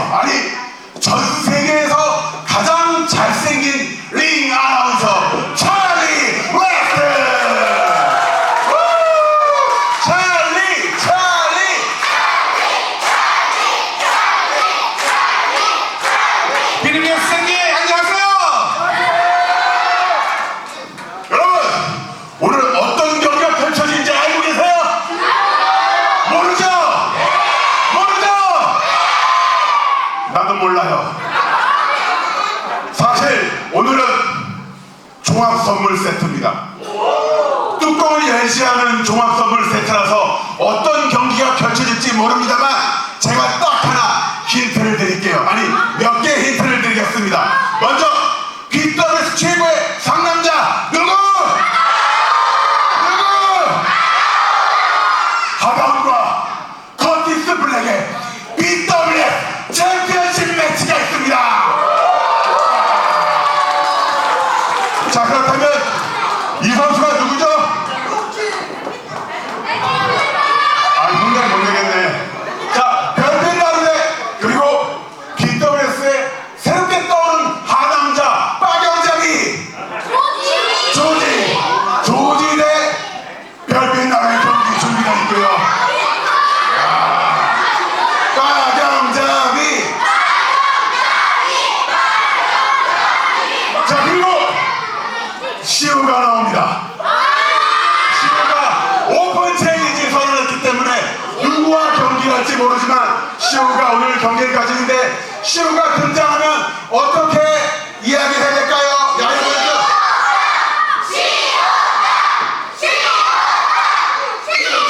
세계에서 아니 전 세계에서 가장 잘생긴 링 아나운서 찰리 웨스트 우! 찰리 찰리 비리비스 종합선물 세트입니다. 뚜껑을 열지하는 종합선물 세트라서 어떤 경기가 펼쳐질지 모릅니다만 제가 딱 하나 힌트를 드릴게요. 아니 몇 개 힌트를 드리겠습니다. 먼저 귓가에서 최고의 상남자 누구? 누구? 하반과 커티스 블랙의 귓가 자 그렇다면 이 선수가 누구죠? 아 공장 못 내겠네. 자 나루네 그리고 BWS의 새롭게 떠오른 하남자 빠경장이 조지 조지 대 별빛 나루의 경기 준비가 있고요. 야, 빠경장이 자 그리고 시우가 나옵니다. 시우가 오픈 챌린지 선언을 했기 때문에 누구와 경기를 할지 모르지만 시우가 오늘 경기를 가지는데 시우가 등장하면 어떻게 이야기해야 될까요? 야, 이거 먼저.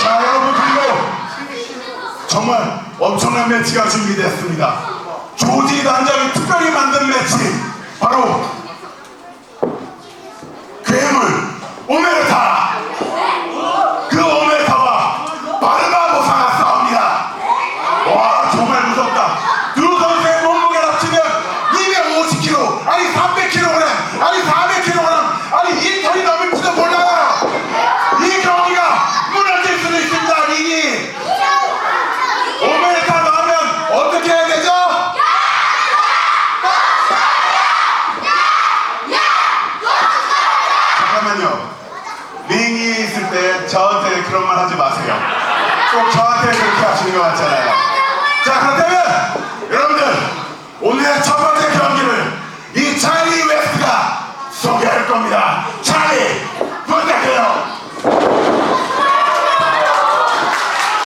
자 여러분 그리고 정말 엄청난 매치가 준비됐습니다. 조지 단장이 특별히 만든 매치 바로 그런 말 하지 마세요. 꼭 저한테 그렇게 하시는 것 같잖아요. 자, 그렇다면 여러분들 오늘의 첫 번째 경기를 이 차이